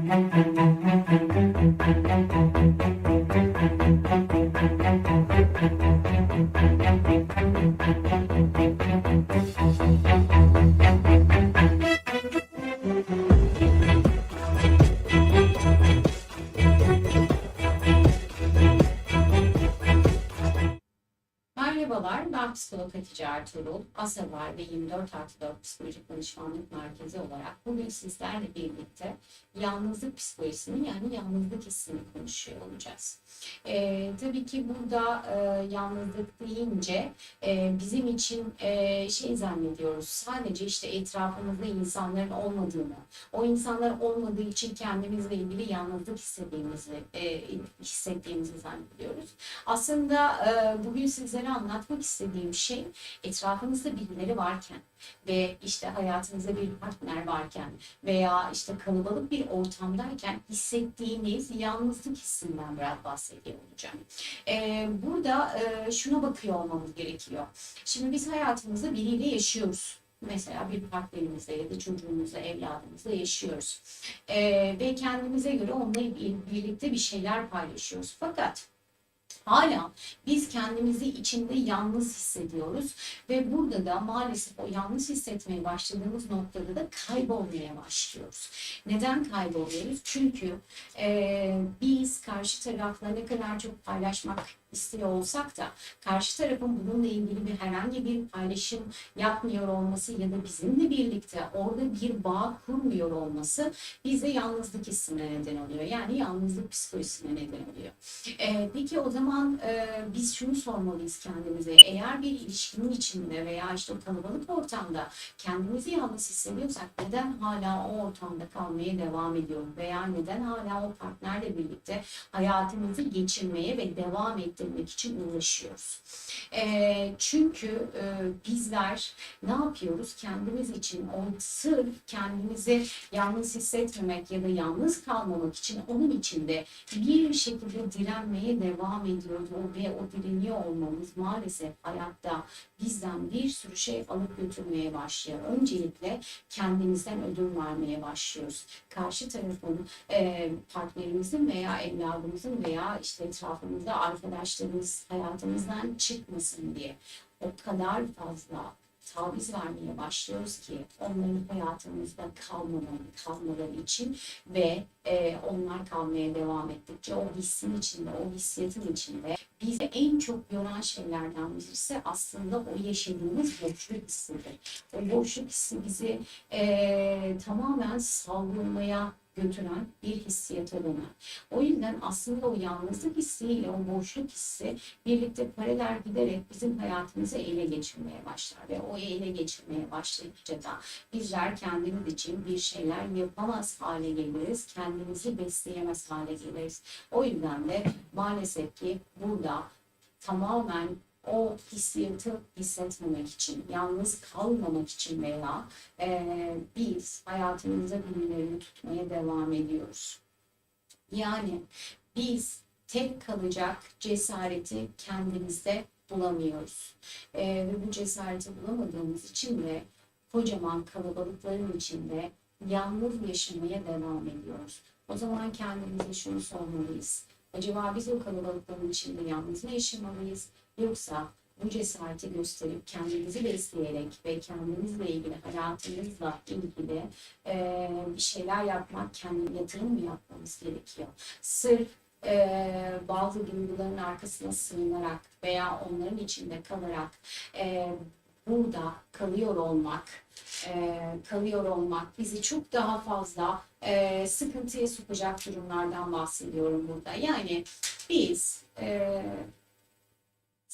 Thank you. Psikolog Hatice Ertuğrul. ASEVAR ve 24 artı 4 Psikolojik Danışmanlık Merkezi olarak bugün sizlerle birlikte yalnızlık psikolojisini yani yalnızlık hissini konuşuyor olacağız. Ee, tabii ki burada e, yalnızlık deyince e, bizim için e, şey zannediyoruz sadece işte etrafımızda insanların olmadığını, o insanlar olmadığı için kendimizle ilgili yalnızlık hissettiğimizi, e, hissettiğimizi zannediyoruz. Aslında e, bugün sizlere anlatmak istediğim şey etrafınızda birileri varken ve işte hayatınızda bir partner varken veya işte kalabalık bir ortamdayken hissettiğiniz yalnızlık hissinden biraz bahsediyor olacağım. E, burada e, şuna bakıyor olmamız gerekiyor. Şimdi biz hayatımızda biriyle yaşıyoruz. Mesela bir partnerimizle ya da çocuğumuzla, evladımızla yaşıyoruz. E, ve kendimize göre onunla bir- birlikte bir şeyler paylaşıyoruz. Fakat hala biz kendimizi içinde yalnız hissediyoruz ve burada da maalesef o yalnız hissetmeye başladığımız noktada da kaybolmaya başlıyoruz. Neden kayboluyoruz? Çünkü e, biz karşı tarafla ne kadar çok paylaşmak istiyor olsak da karşı tarafın bununla ilgili bir herhangi bir paylaşım yapmıyor olması ya da bizimle birlikte orada bir bağ kurmuyor olması bize yalnızlık hissine neden oluyor. Yani yalnızlık psikolojisine neden oluyor. Ee, peki o zaman e, biz şunu sormalıyız kendimize. Eğer bir ilişkinin içinde veya işte o kalabalık ortamda kendimizi yalnız hissediyorsak neden hala o ortamda kalmaya devam ediyoruz? Veya neden hala o partnerle birlikte hayatımızı geçirmeye ve devam ettirmek için uğraşıyoruz? Ee, çünkü e, bizler ne yapıyoruz? Kendimiz için o sırf kendimizi yalnız hissetmemek ya da yalnız kalmamak için onun içinde bir şekilde direnmeye devam ediyoruz o ve o direniyor olmamız maalesef hayatta bizden bir sürü şey alıp götürmeye başlıyor. Öncelikle kendimizden ödün vermeye başlıyoruz. Karşı tarafın e, partnerimizin veya evladımızın veya işte etrafımızda arkadaşlarımız hayatımızdan çıkmasın diye o kadar fazla taviz vermeye başlıyoruz ki onların hayatımızda kalmaları, kalmaları için ve e, onlar kalmaya devam ettikçe o hissin içinde, o hissiyatın içinde bizi en çok yoran şeylerden birisi aslında o yaşadığımız boşluk hissidir. O boşluk hissi bizi e, tamamen savrulmaya götüren bir hissiyata döner. O yüzden aslında o yalnızlık hissiyle o boşluk hissi birlikte paralel giderek bizim hayatımızı ele geçirmeye başlar ve o ele geçirmeye başlayınca da bizler kendimiz için bir şeyler yapamaz hale geliriz, kendimizi besleyemez hale geliriz. O yüzden de maalesef ki burada tamamen o hissiyatı hissetmemek için, yalnız kalmamak için veya eee, biz hayatımızda birilerini tutmaya devam ediyoruz. Yani biz tek kalacak cesareti kendimizde bulamıyoruz. Eee, ve bu cesareti bulamadığımız için de kocaman kalabalıkların içinde yalnız yaşamaya devam ediyoruz. O zaman kendimize şunu sormalıyız. Acaba biz o kalabalıkların içinde yalnız mı yaşamalıyız? Yoksa bu cesareti gösterip kendimizi besleyerek ve kendimizle ilgili hayatımızla ilgili eee, bir şeyler yapmak, kendi yatırım mı yapmamız gerekiyor? Sırf eee, bazı duyguların arkasına sığınarak veya onların içinde kalarak eee, burada kalıyor olmak, eee, kalıyor olmak bizi çok daha fazla eee, sıkıntıya sokacak durumlardan bahsediyorum burada. Yani biz eee,